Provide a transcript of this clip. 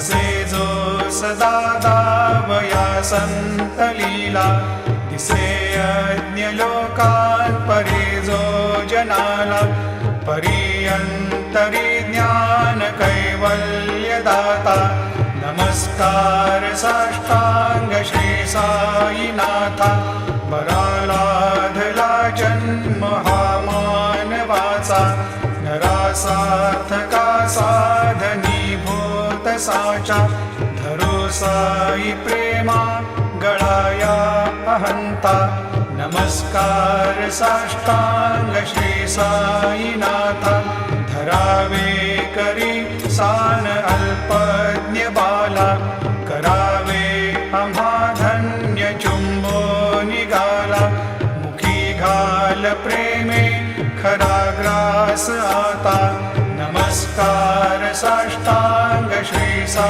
सेजो सदाता वया सन्तलीला। लीला दिसेयज्ञलोकात् परेजो जनाला। परियन्तरि ज्ञानकैवल्यदाता। नमस्कार साष्टाङ्गशीसायि नाता परालाधलाचन्महामानवाचा नरा सार्थका सा साचा, धरो साई प्रेमा गड़ाया अहंता। नमस्कार साष्टांग श्री साई नाथा धरावे करी सान अल्पज्ञ बाला। करावे अमाधन्य चुंबो निगाला मुखी घाल प्रेमे खरा ग्रास आता। नमस्कार साष्टांग leaves on